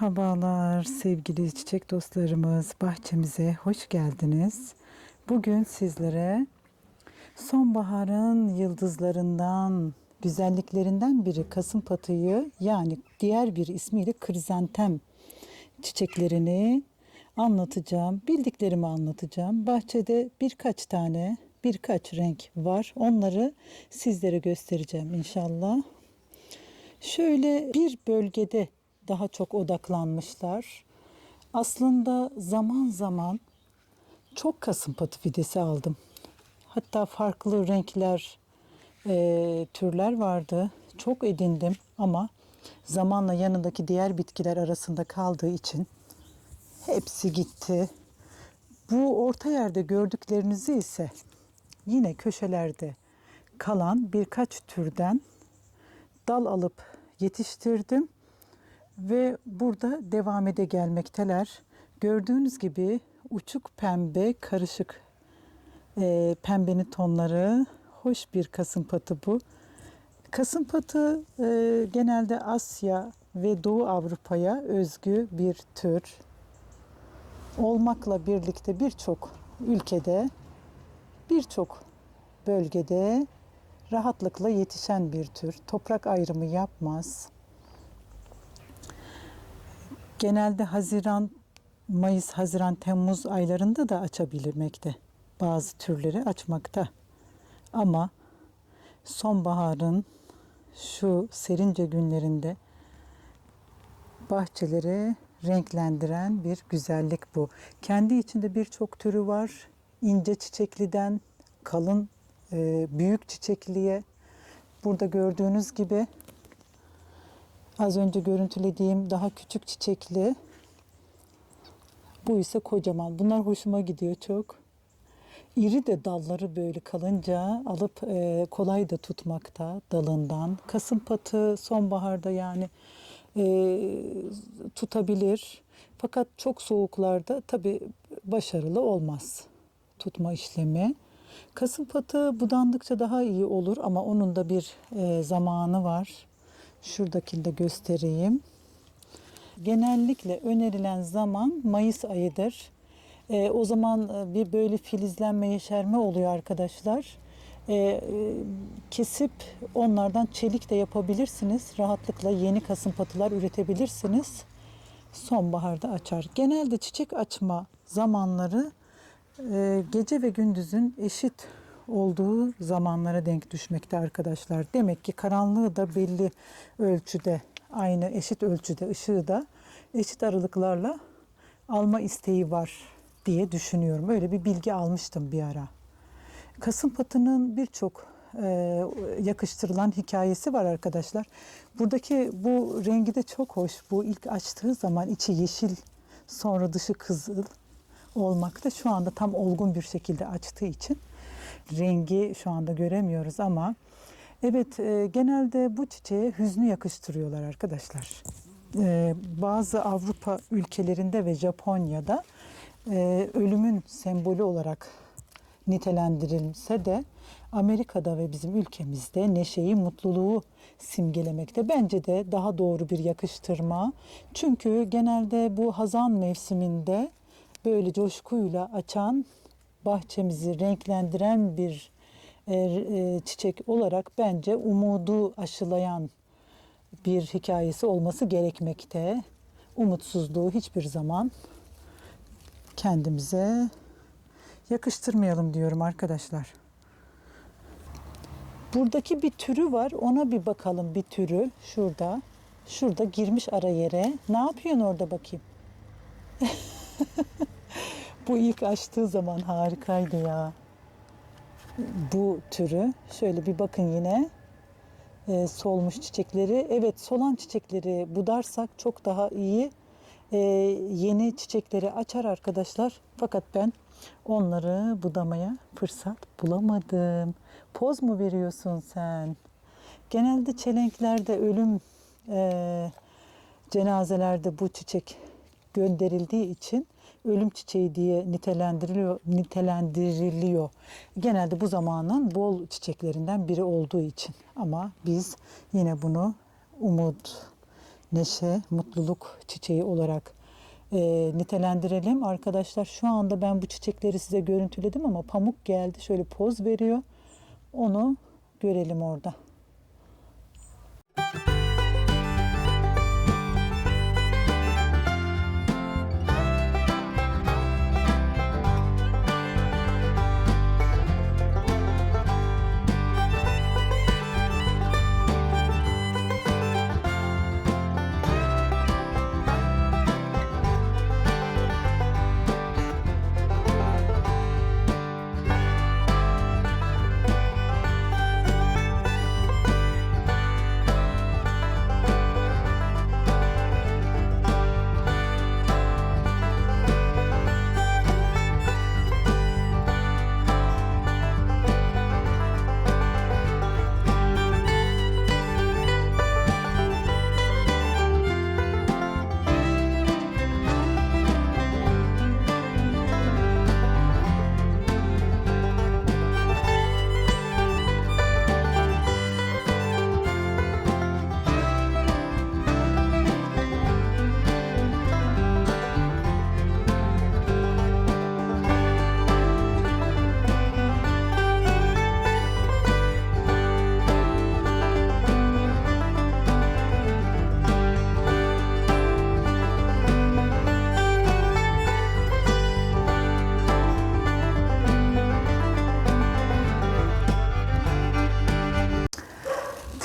Merhabalar sevgili çiçek dostlarımız. Bahçemize hoş geldiniz. Bugün sizlere sonbaharın yıldızlarından, güzelliklerinden biri kasım patıyı yani diğer bir ismiyle krizantem çiçeklerini anlatacağım. Bildiklerimi anlatacağım. Bahçede birkaç tane, birkaç renk var. Onları sizlere göstereceğim inşallah. Şöyle bir bölgede daha çok odaklanmışlar. Aslında zaman zaman çok kasımpatı fidesi aldım. Hatta farklı renkler, e, türler vardı. Çok edindim ama zamanla yanındaki diğer bitkiler arasında kaldığı için hepsi gitti. Bu orta yerde gördüklerinizi ise yine köşelerde kalan birkaç türden dal alıp yetiştirdim ve burada devam ede gelmekteler. Gördüğünüz gibi uçuk pembe karışık e, pembenin tonları hoş bir kasımpatı bu. Kasımpatı e, genelde Asya ve Doğu Avrupa'ya özgü bir tür olmakla birlikte birçok ülkede birçok bölgede rahatlıkla yetişen bir tür. Toprak ayrımı yapmaz. Genelde Haziran, Mayıs, Haziran, Temmuz aylarında da açabilmekte. Bazı türleri açmakta. Ama sonbaharın şu serince günlerinde bahçeleri renklendiren bir güzellik bu. Kendi içinde birçok türü var. İnce çiçekliden kalın e, büyük çiçekliye burada gördüğünüz gibi az önce görüntülediğim daha küçük çiçekli bu ise kocaman. Bunlar hoşuma gidiyor çok. İri de dalları böyle kalınca alıp e, kolay da tutmakta dalından. Kasım patı sonbaharda yani e, tutabilir. Fakat çok soğuklarda tabi başarılı olmaz tutma işlemi. Kasım patı budandıkça daha iyi olur ama onun da bir e, zamanı var. Şuradakini de göstereyim. Genellikle önerilen zaman Mayıs ayıdır. E, o zaman e, bir böyle filizlenme, yeşerme oluyor arkadaşlar. E, e, kesip onlardan çelik de yapabilirsiniz. Rahatlıkla yeni kasım patılar üretebilirsiniz. Sonbaharda açar. Genelde çiçek açma zamanları e, gece ve gündüzün eşit olduğu zamanlara denk düşmekte arkadaşlar. Demek ki karanlığı da belli ölçüde, aynı eşit ölçüde ışığı da eşit aralıklarla alma isteği var diye düşünüyorum. Öyle bir bilgi almıştım bir ara. Kasım patının birçok e, yakıştırılan hikayesi var arkadaşlar. Buradaki bu rengi de çok hoş. Bu ilk açtığı zaman içi yeşil, sonra dışı kızıl olmakta. Şu anda tam olgun bir şekilde açtığı için rengi şu anda göremiyoruz ama evet e, genelde bu çiçeğe hüznü yakıştırıyorlar arkadaşlar. E, bazı Avrupa ülkelerinde ve Japonya'da e, ölümün sembolü olarak nitelendirilse de Amerika'da ve bizim ülkemizde neşeyi, mutluluğu simgelemekte. Bence de daha doğru bir yakıştırma. Çünkü genelde bu hazan mevsiminde böyle coşkuyla açan bahçemizi renklendiren bir e, e, çiçek olarak bence umudu aşılayan bir hikayesi olması gerekmekte. Umutsuzluğu hiçbir zaman kendimize yakıştırmayalım diyorum arkadaşlar. Buradaki bir türü var. Ona bir bakalım bir türü. Şurada. Şurada girmiş ara yere. Ne yapıyorsun orada bakayım? Bu ilk açtığı zaman harikaydı ya. Bu türü. Şöyle bir bakın yine. Ee, solmuş çiçekleri. Evet solan çiçekleri budarsak çok daha iyi. Ee, yeni çiçekleri açar arkadaşlar. Fakat ben onları budamaya fırsat bulamadım. Poz mu veriyorsun sen? Genelde çelenklerde ölüm e, cenazelerde bu çiçek gönderildiği için ölüm çiçeği diye nitelendiriliyor, nitelendiriliyor. Genelde bu zamanın bol çiçeklerinden biri olduğu için. Ama biz yine bunu umut neşe, mutluluk çiçeği olarak e, nitelendirelim. Arkadaşlar şu anda ben bu çiçekleri size görüntüledim ama pamuk geldi. Şöyle poz veriyor. Onu görelim orada.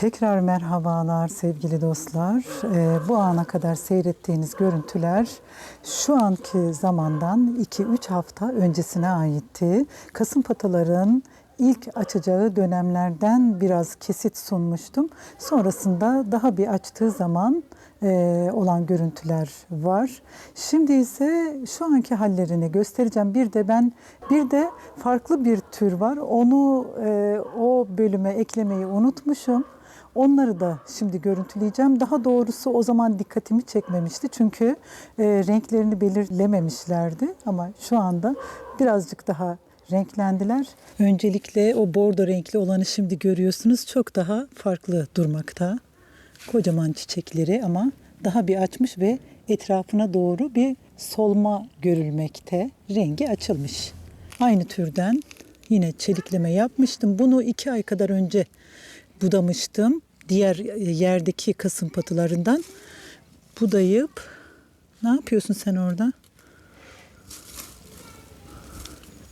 Tekrar merhabalar sevgili dostlar. Ee, bu ana kadar seyrettiğiniz görüntüler şu anki zamandan 2-3 hafta öncesine aitti. Kasım pataların ilk açacağı dönemlerden biraz kesit sunmuştum. Sonrasında daha bir açtığı zaman olan görüntüler var. Şimdi ise şu anki hallerini göstereceğim. Bir de ben bir de farklı bir tür var. Onu e, o bölüme eklemeyi unutmuşum. Onları da şimdi görüntüleyeceğim. Daha doğrusu o zaman dikkatimi çekmemişti. Çünkü e, renklerini belirlememişlerdi. Ama şu anda birazcık daha renklendiler. Öncelikle o bordo renkli olanı şimdi görüyorsunuz. Çok daha farklı durmakta. Kocaman çiçekleri ama daha bir açmış ve etrafına doğru bir solma görülmekte. Rengi açılmış. Aynı türden yine çelikleme yapmıştım. Bunu iki ay kadar önce budamıştım. Diğer yerdeki kasım patılarından budayıp ne yapıyorsun sen orada?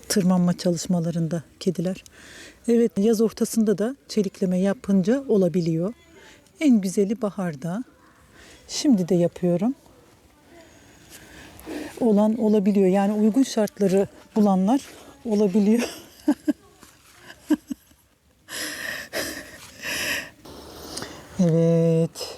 Tırmanma çalışmalarında kediler. Evet yaz ortasında da çelikleme yapınca olabiliyor. En güzeli baharda. Şimdi de yapıyorum. Olan olabiliyor. Yani uygun şartları bulanlar olabiliyor. Evet.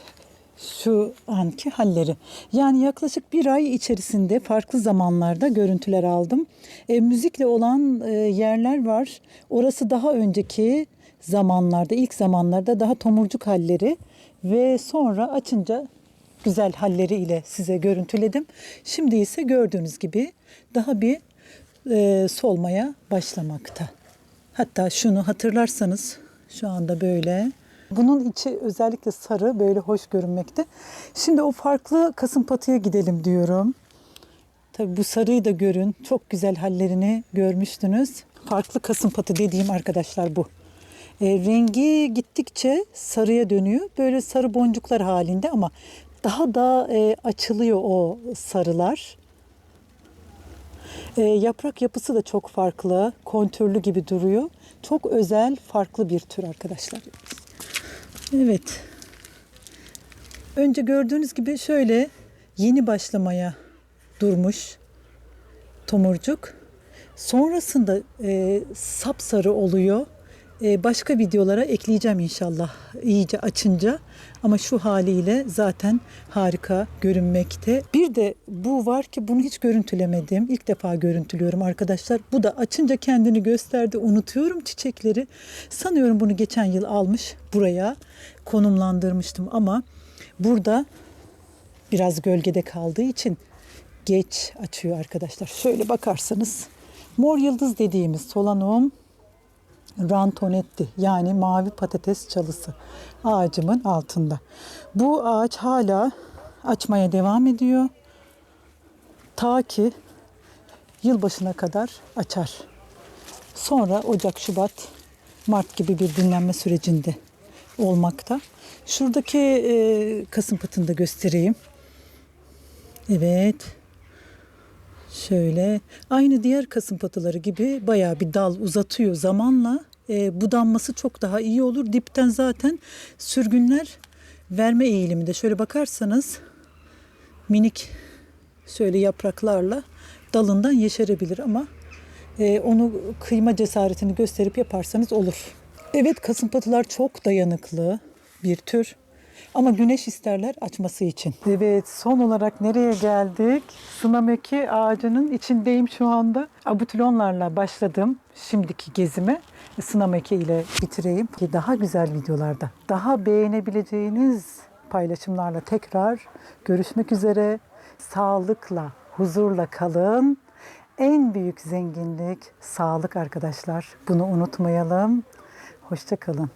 Şu anki halleri. Yani yaklaşık bir ay içerisinde farklı zamanlarda görüntüler aldım. E, müzikle olan e, yerler var. Orası daha önceki zamanlarda, ilk zamanlarda daha tomurcuk halleri ve sonra açınca güzel halleri ile size görüntüledim. Şimdi ise gördüğünüz gibi daha bir e, solmaya başlamakta. Hatta şunu hatırlarsanız şu anda böyle bunun içi özellikle sarı böyle hoş görünmekte. Şimdi o farklı kasım patıya gidelim diyorum. Tabii bu sarıyı da görün. Çok güzel hallerini görmüştünüz. Farklı kasım patı dediğim arkadaşlar bu. E, rengi gittikçe sarıya dönüyor. Böyle sarı boncuklar halinde ama daha da e, açılıyor o sarılar. E, yaprak yapısı da çok farklı. Kontürlü gibi duruyor. Çok özel, farklı bir tür arkadaşlar. Evet. Önce gördüğünüz gibi şöyle yeni başlamaya durmuş tomurcuk. Sonrasında e, sapsarı oluyor. E, başka videolara ekleyeceğim inşallah iyice açınca. Ama şu haliyle zaten harika görünmekte. Bir de bu var ki bunu hiç görüntülemedim. İlk defa görüntülüyorum arkadaşlar. Bu da açınca kendini gösterdi. Unutuyorum çiçekleri. Sanıyorum bunu geçen yıl almış buraya konumlandırmıştım ama burada biraz gölgede kaldığı için geç açıyor arkadaşlar. Şöyle bakarsanız mor yıldız dediğimiz solanum rantonetti yani mavi patates çalısı ağacımın altında. Bu ağaç hala açmaya devam ediyor. Ta ki yılbaşına kadar açar. Sonra Ocak, Şubat, Mart gibi bir dinlenme sürecinde olmakta. Şuradaki e, kasım patını da göstereyim. Evet. Şöyle aynı diğer kasım patıları gibi bayağı bir dal uzatıyor zamanla. E, budanması çok daha iyi olur. Dipten zaten sürgünler verme eğiliminde. Şöyle bakarsanız minik şöyle yapraklarla dalından yeşerebilir ama e, onu kıyma cesaretini gösterip yaparsanız olur. Evet kasımpatılar çok dayanıklı bir tür. Ama güneş isterler açması için. Evet son olarak nereye geldik? Sınameki ağacının içindeyim şu anda. Abutilonlarla başladım şimdiki gezime. Sınameki ile bitireyim ki daha güzel videolarda, daha beğenebileceğiniz paylaşımlarla tekrar görüşmek üzere. Sağlıkla, huzurla kalın. En büyük zenginlik sağlık arkadaşlar. Bunu unutmayalım. Hoşça kalın.